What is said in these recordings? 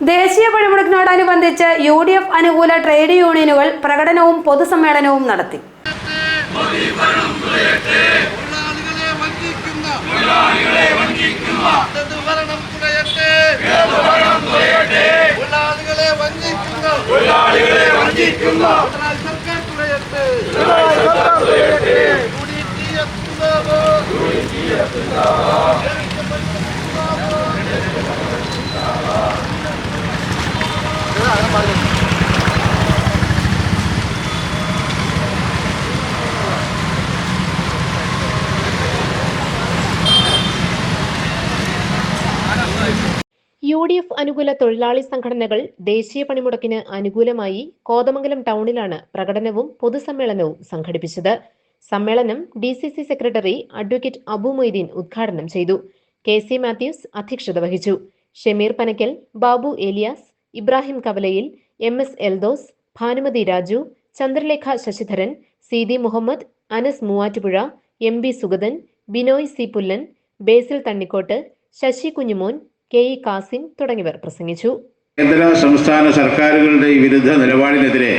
ദേശീയ പണിമുടക്കിനോടനുബന്ധിച്ച് U D F അനുകൂല ട്രേഡ് യൂണിയനുകൾ പ്രകടനവും പൊതുസമ്മേളനവും നടത്തി. യു ഡി എഫ് അനുകൂല തൊഴിലാളി സംഘടനകൾ ദേശീയ പണിമുടക്കിന് അനുകൂലമായി കോതമംഗലം ടൗണിലാണ് പ്രകടനവും പൊതുസമ്മേളനവും സംഘടിപ്പിച്ചത്. സമ്മേളനം D C C secretary advocate Abu Moideen ഉദ്ഘാടനം ചെയ്തു. കെ സി മാത്യൂസ് അധ്യക്ഷത വഹിച്ചു. ഷമീർ പനക്കൽ ബാബു ഏലിയാസ് ഇബ്രാഹിം കവലയിൽ M S Eldose Bhanumathi Raju Chandralekha Sasidharan C D Muhammad Anas Muvattupuzha M B Sugathan Binoy C Pullan Basil Thannikkottu Sasi Kunjumon K E Kasim തുടങ്ങിയവർ പ്രസംഗിച്ചു. കേന്ദ്ര സംസ്ഥാന സർക്കാരുകളുടെ ഈ വിരുദ്ധ നിലപാടിനെതിരെ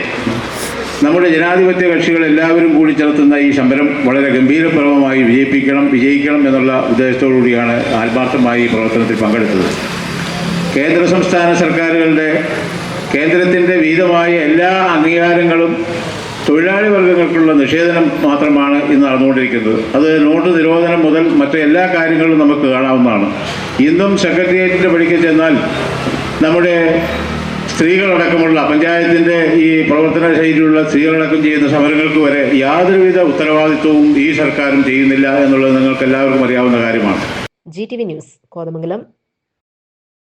നമ്മുടെ ജനാധിപത്യ കക്ഷികൾ എല്ലാവരും കൂടി ചേർത്തുന്ന ഈ സമരം വളരെ ഗംഭീരപ്രവമായി വിജയിപ്പിക്കണം വിജയിക്കണം എന്നുള്ള ഉദ്ദേശത്തോടുകൂടിയാണ് ആത്മാർത്ഥമായി ഈ പ്രവർത്തനത്തിൽ പങ്കെടുത്തത്. കേന്ദ്ര സംസ്ഥാന സർക്കാരുകളുടെ കേന്ദ്രത്തിന്റെ വിഹിതമായ എല്ലാ അംഗീകാരങ്ങളും തൊഴിലാളി വർഗങ്ങൾക്കുള്ള നിഷേധനം മാത്രമാണ് ഇന്ന് നടന്നുകൊണ്ടിരിക്കുന്നത്. അത് നോട്ട് നിരോധനം മുതൽ മറ്റു എല്ലാ കാര്യങ്ങളും നമുക്ക് കാണാവുന്നതാണ്. ഇന്നും സെക്രട്ടേറിയറ്റിന്റെ പടിക്ക് ചെന്നാൽ നമ്മുടെ സ്ത്രീകളടക്കമുള്ള പഞ്ചായത്തിന്റെ ഈ പ്രവർത്തന ശൈലിയിലുള്ള സ്ത്രീകളടക്കം ചെയ്യുന്ന സമരങ്ങൾക്ക് വരെ യാതൊരുവിധ ഉത്തരവാദിത്വവും ഈ സർക്കാരും ചെയ്യുന്നില്ല എന്നുള്ളത് നിങ്ങൾക്ക് എല്ലാവർക്കും അറിയാവുന്ന കാര്യമാണ്. G T V news Kothamangalam.